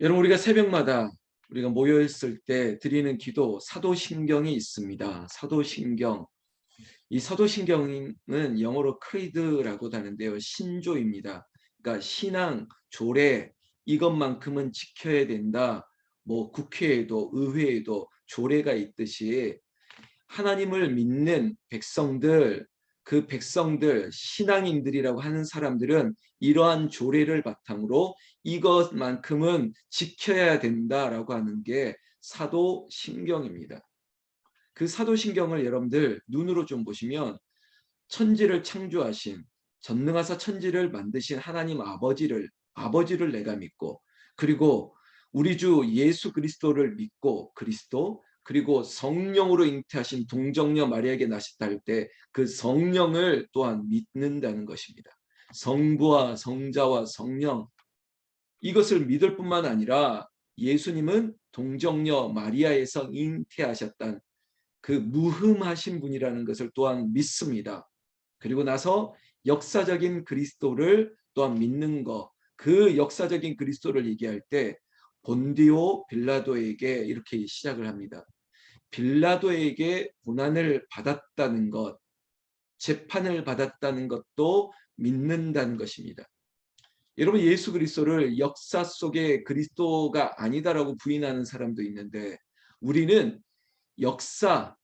여러분 우리가 새벽마다 우리가 모여 있을 때 드리는 기도 사도신경이 있습니다. 사도신경. 이 사도신경은 영어로 크리드라고도 하는데요. 신조입니다. 그러니까 신앙, 조례 이것만큼은 지켜야 된다. 뭐 국회에도 의회에도 조례가 있듯이 하나님을 믿는 백성들 그 백성들 신앙인들이라고 하는 사람들은 이러한 조례를 바탕으로 이것만큼은 지켜야 된다라고 하는 게 사도신경입니다. 그 사도신경을 여러분들 눈으로 좀 보시면 천지를 창조하신 전능하사 천지를 만드신 하나님 아버지를 아버지를 내가 믿고 그리고 우리 주 예수 그리스도를 믿고 그리스도 그리고 성령으로 잉태하신 동정녀 마리아에게 나셨다 할 때 그 성령을 또한 믿는다는 것입니다. 성부와 성자와 성령 이것을 믿을 뿐만 아니라 예수님은 동정녀 마리아에서 잉태하셨던 그 무흠하신 분이라는 것을 또한 믿습니다. 그리고 나서 역사적인 그리스도를 또한 믿는 것, 그 역사적인 그리스도를 얘기할 때 본디오 빌라도에게 이렇게 시작을 합니다. 빌라도에게 고난을 받았다는 것, 재판을 받았다는 것도 믿는다는 것입니다. 여러분 예수 그리스도를 역사 속의 그리스도가 아니다라고 부인하는 사람도 있는데 우리는 역사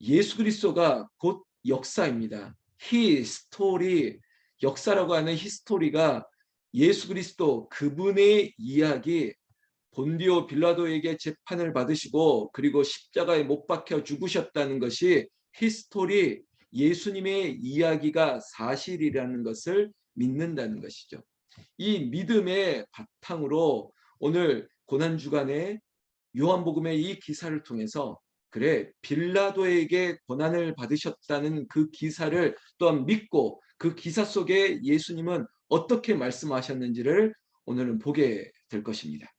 예수 그리스도가 곧 역사입니다. 히스토리 역사라고 하는 히스토리가 예수 그리스도 그분의 이야기 본디오 빌라도에게 재판을 받으시고 그리고 십자가에 못 박혀 죽으셨다는 것이 히스토리 예수님의 이야기가 사실이라는 것을 믿는다는 것이죠. 이 믿음의 바탕으로 오늘 고난 주간에 요한복음의 이 기사를 통해서 그래 빌라도에게 고난을 받으셨다는 그 기사를 또한 믿고 그 기사 속에 예수님은 어떻게 말씀하셨는지를 오늘은 보게 될 것입니다.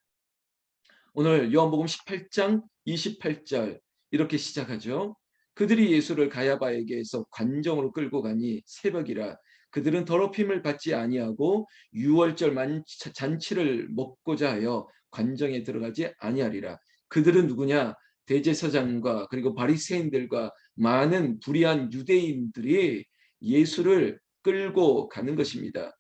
오늘 요한복음 18장 28절 이렇게 시작하죠. 그들이 예수를 가야바에게서 관정으로 끌고 가니 새벽이라 그들은 더럽힘을 받지 아니하고 유월절 잔치를 먹고자 하여 관정에 들어가지 아니하리라. 그들은 누구냐? 대제사장과 그리고 바리새인들과 많은 불의한 유대인들이 예수를 끌고 가는 것입니다.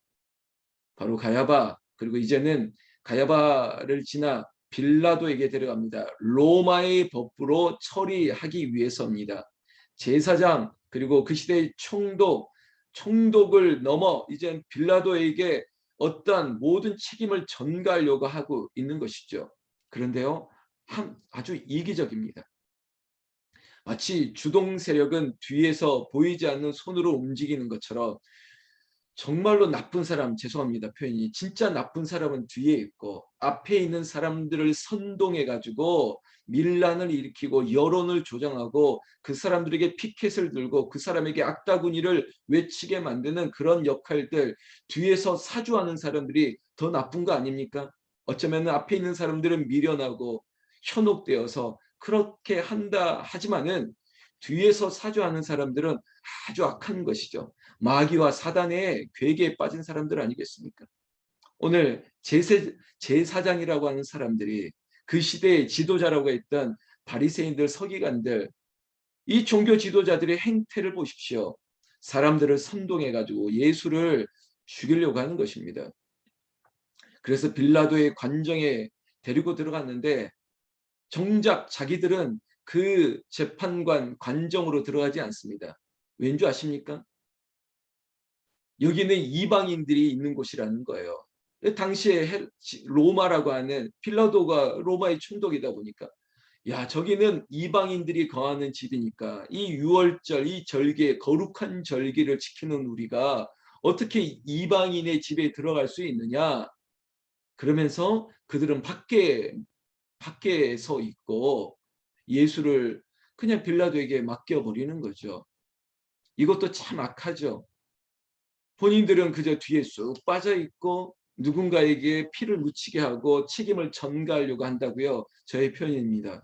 바로 가야바 그리고 이제는 가야바를 지나 빌라도에게 데려갑니다. 로마의 법부로 처리하기 위해서입니다. 제사장 그리고 그 시대의 총독, 총독을 넘어 이제 빌라도에게 어떠한 모든 책임을 전가하려고 하고 있는 것이죠. 그런데요, 한, 아주 이기적입니다. 마치 주동 세력은 뒤에서 보이지 않는 손으로 움직이는 것처럼 정말로 나쁜 사람 죄송합니다 표현이 진짜 나쁜 사람은 뒤에 있고 앞에 있는 사람들을 선동해 가지고 밀란을 일으키고 여론을 조정하고 그 사람들에게 피켓을 들고 그 사람에게 악다구니를 외치게 만드는 그런 역할들 뒤에서 사주하는 사람들이 더 나쁜 거 아닙니까? 어쩌면 앞에 있는 사람들은 미련하고 현혹되어서 그렇게 한다 하지만은 뒤에서 사주하는 사람들은 아주 악한 것이죠. 마귀와 사단의 괴계에 빠진 사람들 아니겠습니까? 오늘 제세, 제사장이라고 하는 사람들이 그 시대의 지도자라고 했던 바리새인들, 서기관들 이 종교 지도자들의 행태를 보십시오. 사람들을 선동해 가지고 예수를 죽이려고 하는 것입니다. 그래서 빌라도의 관정에 데리고 들어갔는데 정작 자기들은 그 재판관 관정으로 들어가지 않습니다. 왠지 아십니까? 여기는 이방인들이 있는 곳이라는 거예요. 당시에 로마라고 하는 필라도가 로마의 충독이다 보니까 야 저기는 이방인들이 거하는 집이니까 이 유월절 이 절개 거룩한 절기를 지키는 우리가 어떻게 이방인의 집에 들어갈 수 있느냐 그러면서 그들은 밖에 밖에 서 있고 예수를 그냥 빌라도에게 맡겨 버리는 거죠. 이것도 참 악하죠. 본인들은 그저 뒤에 쑥 빠져 있고 누군가에게 피를 묻히게 하고 책임을 전가하려고 한다고요. 저의 표현입니다.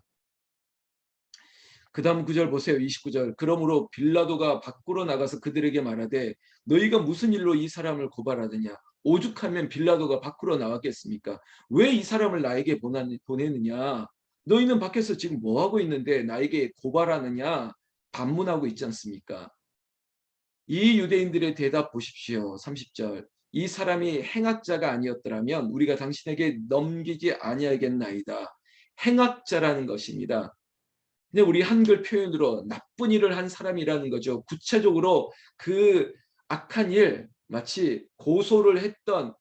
그 다음 구절 보세요. 29절. 그러므로 빌라도가 밖으로 나가서 그들에게 말하되 너희가 무슨 일로 이 사람을 고발하느냐. 오죽하면 빌라도가 밖으로 나왔겠습니까? 왜 이 사람을 나에게 보내느냐? 너희는 밖에서 지금 뭐 하고 있는데 나에게 고발하느냐? 반문하고 있지 않습니까? 이 유대인들의 대답 보십시오. 30절. 이 사람이 행악자가 아니었더라면 우리가 당신에게 넘기지 아니하겠나이다. 행악자라는 것입니다. 근데 우리 한글 표현으로 나쁜 일을 한 사람이라는 거죠. 구체적으로 그 악한 일, 마치 고소를 했던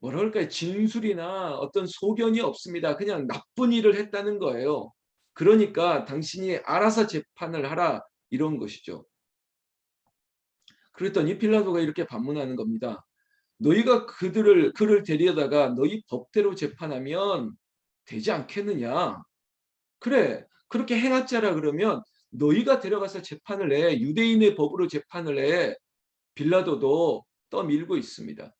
뭐라 그럴까요? 진술이나 어떤 소견이 없습니다. 그냥 나쁜 일을 했다는 거예요. 그러니까 당신이 알아서 재판을 하라 이런 것이죠. 그랬더니 빌라도가 이렇게 반문하는 겁니다. 너희가 그들을 그를 데려다가 너희 법대로 재판하면 되지 않겠느냐? 그래 그렇게 행하자라 그러면 너희가 데려가서 재판을 해 유대인의 법으로 재판을 해 빌라도도 떠밀고 있습니다.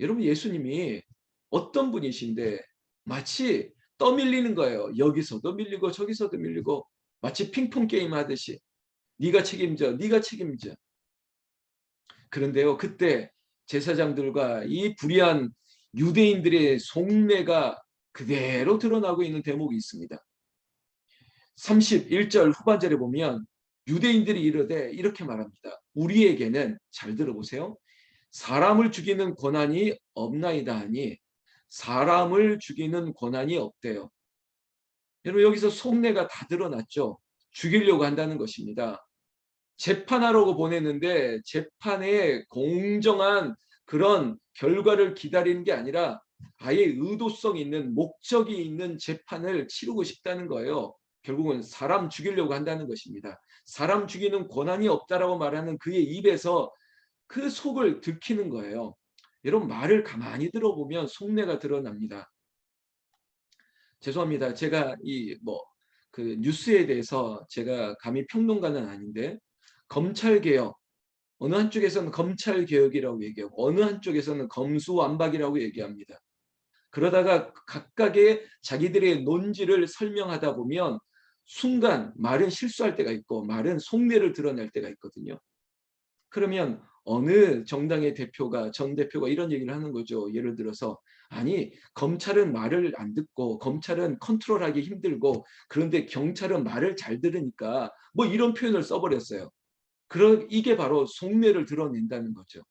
여러분 예수님이 어떤 분이신데 마치 떠밀리는 거예요. 여기서도 밀리고 저기서도 밀리고 마치 핑퐁 게임 하듯이 네가 책임져, 네가 책임져. 그런데요, 그때 제사장들과 이 불의한 유대인들의 속내가 그대로 드러나고 있는 대목이 있습니다. 31절 후반절에 보면 유대인들이 이르되 이렇게 말합니다. 우리에게는 잘 들어보세요. 사람을 죽이는 권한이 없나이다 하니 사람을 죽이는 권한이 없대요. 여러분 여기서 속내가 다 드러났죠. 죽이려고 한다는 것입니다. 재판하라고 보냈는데 재판에 공정한 그런 결과를 기다리는 게 아니라 아예 의도성 있는 목적이 있는 재판을 치르고 싶다는 거예요. 결국은 사람 죽이려고 한다는 것입니다. 사람 죽이는 권한이 없다라고 말하는 그의 입에서 그 속을 들키는 거예요. 여러분 말을 가만히 들어보면 속내가 드러납니다. 죄송합니다. 제가 이 뭐 그 뉴스에 대해서 제가 감히 평론가는 아닌데 검찰 개혁 어느 한쪽에서는 검찰 개혁이라고 얘기하고 어느 한쪽에서는 검수완박이라고 얘기합니다. 그러다가 각각의 자기들의 논지를 설명하다 보면 순간 말은 실수할 때가 있고 말은 속내를 드러낼 때가 있거든요. 그러면 어느 정당의 대표가 전 대표가 이런 얘기를 하는 거죠. 예를 들어서 아니 검찰은 말을 안 듣고 검찰은 컨트롤하기 힘들고 그런데 경찰은 말을 잘 들으니까 뭐 이런 표현을 써버렸어요. 그런 이게 바로 속내를 드러낸다는 거죠.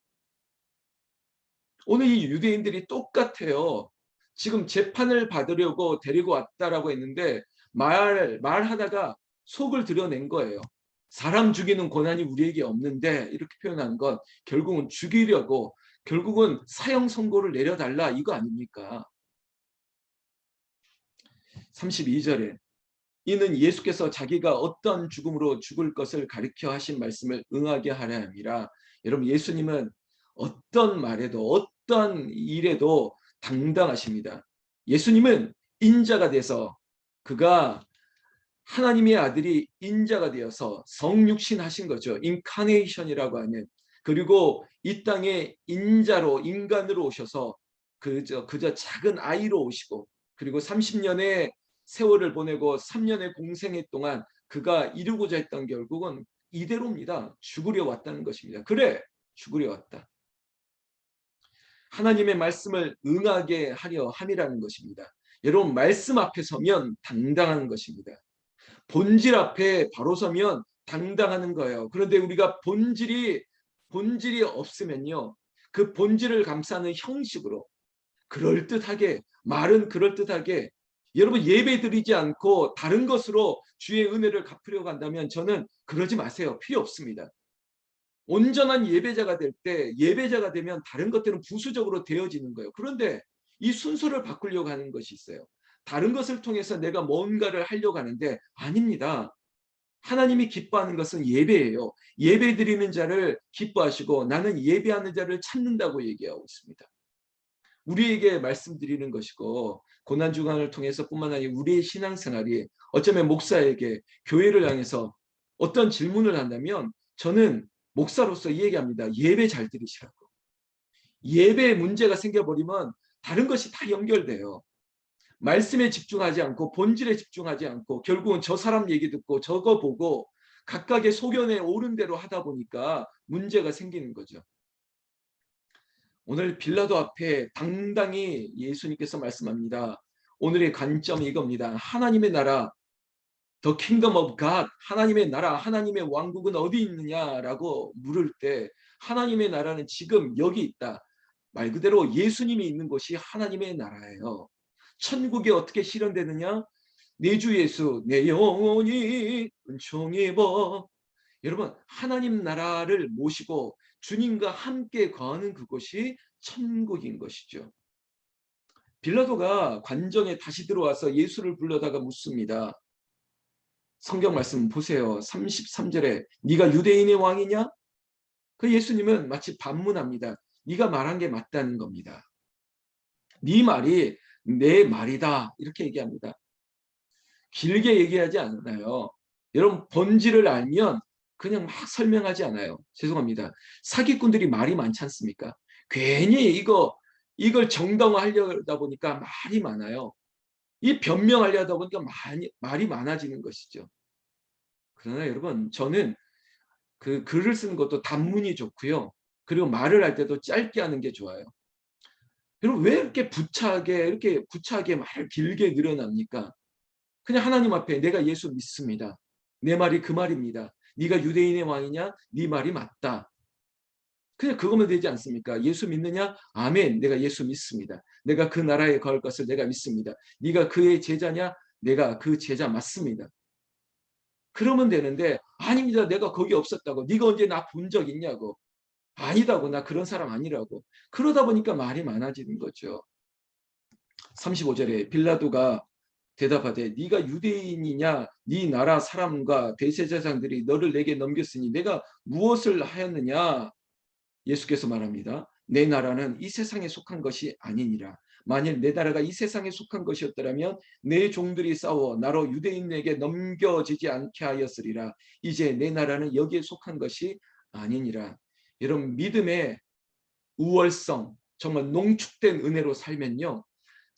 오늘 이 유대인들이 똑같아요. 지금 재판을 받으려고 데리고 왔다라고 했는데 말 말하다가 속을 드러낸 거예요. 사람 죽이는 권한이 우리에게 없는데 이렇게 표현한 건 결국은 죽이려고 결국은 사형 선고를 내려달라 이거 아닙니까? 32절에 이는 예수께서 자기가 어떤 죽음으로 죽을 것을 가리켜 하신 말씀을 응하게 하려 함이라. 여러분 예수님은 어떤 말에도 어떤 일에도 당당하십니다. 예수님은 인자가 돼서 그가 하나님의 아들이 인자가 되어서 성육신 하신 거죠. 인카네이션이라고 하는 그리고 이 땅에 인자로 인간으로 오셔서 그저 그저 작은 아이로 오시고 그리고 30년의 세월을 보내고 3년의 공생애 동안 그가 이루고자 했던 결국은 이대로입니다. 죽으려 왔다는 것입니다. 그래 죽으려 왔다. 하나님의 말씀을 응하게 하려 함이라는 것입니다. 여러분 말씀 앞에 서면 당당한 것입니다. 본질 앞에 바로 서면 당당하는 거예요. 그런데 우리가 본질이 본질이 없으면요. 그 본질을 감싸는 형식으로 그럴듯하게 말은 그럴듯하게 여러분 예배 드리지 않고 다른 것으로 주의 은혜를 갚으려고 한다면 저는 그러지 마세요. 필요 없습니다. 온전한 예배자가 될 때 예배자가 되면 다른 것들은 부수적으로 되어지는 거예요. 그런데 이 순서를 바꾸려고 하는 것이 있어요. 다른 것을 통해서 내가 뭔가를 하려고 하는데 아닙니다. 하나님이 기뻐하는 것은 예배예요. 예배 드리는 자를 기뻐하시고 나는 예배하는 자를 찾는다고 얘기하고 있습니다. 우리에게 말씀드리는 것이고 고난 주간을 통해서 뿐만 아니라 우리의 신앙생활이 어쩌면 목사에게 교회를 향해서 어떤 질문을 한다면 저는 목사로서 이 얘기합니다. 예배 잘 드리시라고. 예배에 문제가 생겨버리면 다른 것이 다 연결돼요. 말씀에 집중하지 않고 본질에 집중하지 않고 결국은 저 사람 얘기 듣고 저거 보고 각각의 소견에 옳은 대로 하다 보니까 문제가 생기는 거죠. 오늘 빌라도 앞에 당당히 예수님께서 말씀합니다. 오늘의 관점이 이겁니다. 하나님의 나라, The Kingdom of God, 하나님의 나라, 하나님의 왕국은 어디 있느냐라고 물을 때 하나님의 나라는 지금 여기 있다. 말 그대로 예수님이 있는 곳이 하나님의 나라예요. 천국이 어떻게 실현되느냐? 내주 예수, 내 영혼이 은총이 버 여러분 하나님 나라를 모시고 주님과 함께 거하는 그곳이 천국인 것이죠. 빌라도가 관정에 다시 들어와서 예수를 불러다가 묻습니다. 성경 말씀 보세요. 33절에 네가 유대인의 왕이냐? 그 예수님은 마치 반문합니다. 네가 말한 게 맞다는 겁니다. 네 말이 내 말이다. 이렇게 얘기합니다. 길게 얘기하지 않나요? 여러분 본질을 알면 그냥 막 설명하지 않아요. 죄송합니다. 사기꾼들이 말이 많지 않습니까? 괜히 이거 이걸 정당화하려다 보니까 말이 많아요. 이 변명하려다 보니까 많이, 말이 많아지는 것이죠. 그러나 여러분 저는 그 글을 쓰는 것도 단문이 좋고요. 그리고 말을 할 때도 짧게 하는 게 좋아요. 여러분 왜 이렇게 부차게 이렇게 부차게 말을 길게 늘어납니까? 그냥 하나님 앞에 내가 예수 믿습니다. 내 말이 그 말입니다. 네가 유대인의 왕이냐? 네 말이 맞다. 그냥 그거면 되지 않습니까? 예수 믿느냐? 아멘. 내가 예수 믿습니다. 내가 그 나라에 걸 것을 내가 믿습니다. 네가 그의 제자냐? 내가 그 제자 맞습니다. 그러면 되는데 아닙니다. 내가 거기 없었다고. 네가 언제 나 본 적 있냐고. 아니다고. 나 그런 사람 아니라고. 그러다 보니까 말이 많아지는 거죠. 35절에 빌라도가 대답하되 네가 유대인이냐 네 나라 사람과 대제사장들이 너를 내게 넘겼으니 내가 무엇을 하였느냐 예수께서 말합니다. 내 나라는 이 세상에 속한 것이 아니니라. 만일 내 나라가 이 세상에 속한 것이었더라면 내 종들이 싸워 나로 유대인에게 넘겨지지 않게 하였으리라. 이제 내 나라는 여기에 속한 것이 아니니라. 여러분 믿음의 우월성 정말 농축된 은혜로 살면요.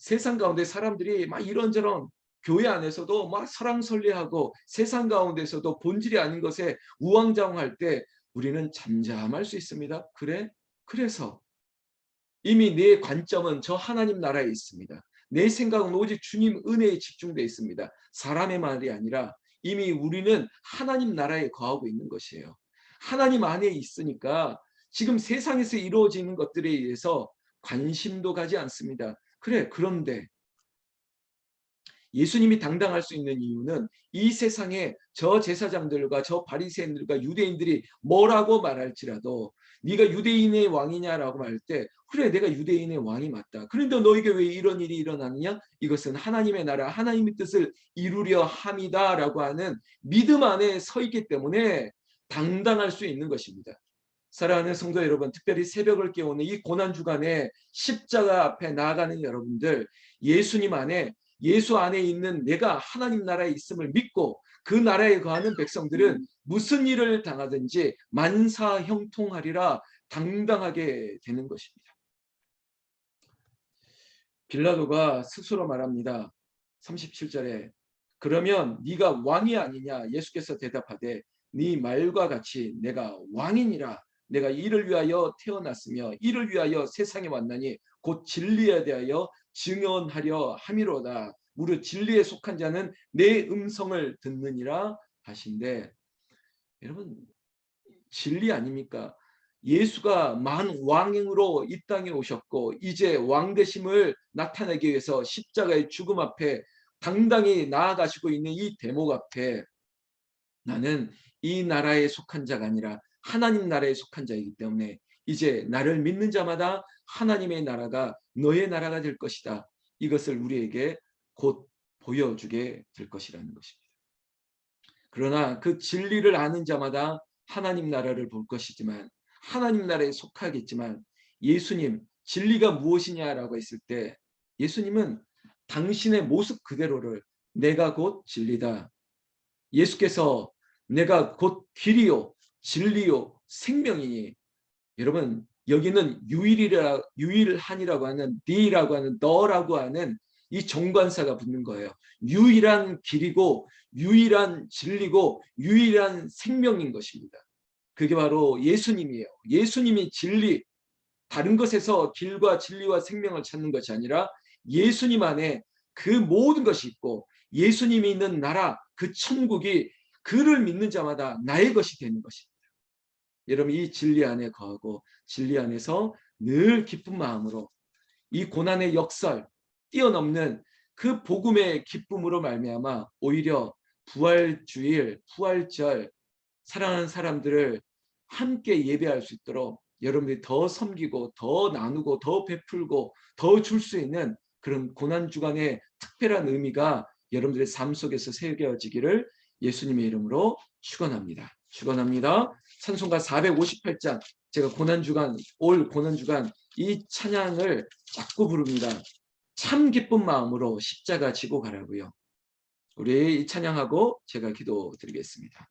세상 가운데 사람들이 막 이런저런 교회 안에서도 막 설랑설레하고 세상 가운데서도 본질이 아닌 것에 우왕좌왕할 때 우리는 잠잠할 수 있습니다. 그래? 그래서 이미 내 관점은 저 하나님 나라에 있습니다. 내 생각은 오직 주님 은혜에 집중되어 있습니다. 사람의 말이 아니라 이미 우리는 하나님 나라에 거하고 있는 것이에요. 하나님 안에 있으니까 지금 세상에서 이루어지는 것들에 의해서 관심도 가지 않습니다. 그래 그런데 예수님이 당당할 수 있는 이유는 이 세상에 저 제사장들과 저 바리새인들과 유대인들이 뭐라고 말할지라도 네가 유대인의 왕이냐라고 말때 그래 내가 유대인의 왕이 맞다. 그런데 너에게 왜 이런 일이 일어났느냐? 이것은 하나님의 나라 하나님의 뜻을 이루려 함이다라고 하는 믿음 안에 서 있기 때문에 당당할 수 있는 것입니다. 사랑하는 성도 여러분, 특별히 새벽을 깨우는 이 고난 주간에 십자가 앞에 나아가는 여러분들, 예수님 안에 예수 안에 있는 내가 하나님 나라에 있음을 믿고 그 나라에 거하는 백성들은 무슨 일을 당하든지 만사 형통하리라 당당하게 되는 것입니다. 빌라도가 스스로 말합니다. 37절에 그러면 네가 왕이 아니냐 예수께서 대답하되 네 말과 같이 내가 왕이니라 내가 이를 위하여 태어났으며 이를 위하여 세상에 왔나니 곧 진리에 대하여 증언하려 함이로다. 무릇 진리에 속한 자는 내 음성을 듣느니라 하신데 여러분 진리 아닙니까? 예수가 만 왕으로 이 땅에 오셨고 이제 왕대심을 나타내기 위해서 십자가의 죽음 앞에 당당히 나아가시고 있는 이 대목 앞에 나는 이 나라에 속한 자가 아니라 하나님 나라에 속한 자이기 때문에 이제 나를 믿는 자마다 하나님의 나라가 너의 나라가 될 것이다. 이것을 우리에게 곧 보여주게 될 것이라는 것입니다. 그러나 그 진리를 아는 자마다 하나님 나라를 볼 것이지만 하나님 나라에 속하겠지만 예수님 진리가 무엇이냐라고 했을 때 예수님은 당신의 모습 그대로를 내가 곧 진리다. 예수께서 내가 곧 길이요 진리요 생명이니 여러분 여기는 유일이라 유일한이라고 하는 니라고 하는 너라고 하는 이 정관사가 붙는 거예요. 유일한 길이고 유일한 진리고 유일한 생명인 것입니다. 그게 바로 예수님이에요. 예수님이 진리. 다른 것에서 길과 진리와 생명을 찾는 것이 아니라 예수님 안에 그 모든 것이 있고 예수님이 있는 나라 그 천국이 그를 믿는 자마다 나의 것이 되는 것입니다. 여러분 이 진리 안에 거하고 진리 안에서 늘 기쁜 마음으로 이 고난의 역설 뛰어넘는 그 복음의 기쁨으로 말미암아 오히려 부활 주일, 부활절 사랑하는 사람들을 함께 예배할 수 있도록 여러분들이 더 섬기고 더 나누고 더 베풀고 더 줄 수 있는 그런 고난 주간의 특별한 의미가 여러분들의 삶 속에서 새겨지기를 예수님의 이름으로 축원합니다. 축원합니다. 찬송가 458장 제가 고난 주간 올 고난 주간 이 찬양을 자꾸 부릅니다. 참 기쁜 마음으로 십자가 지고 가라고요. 우리 이 찬양하고 제가 기도 드리겠습니다.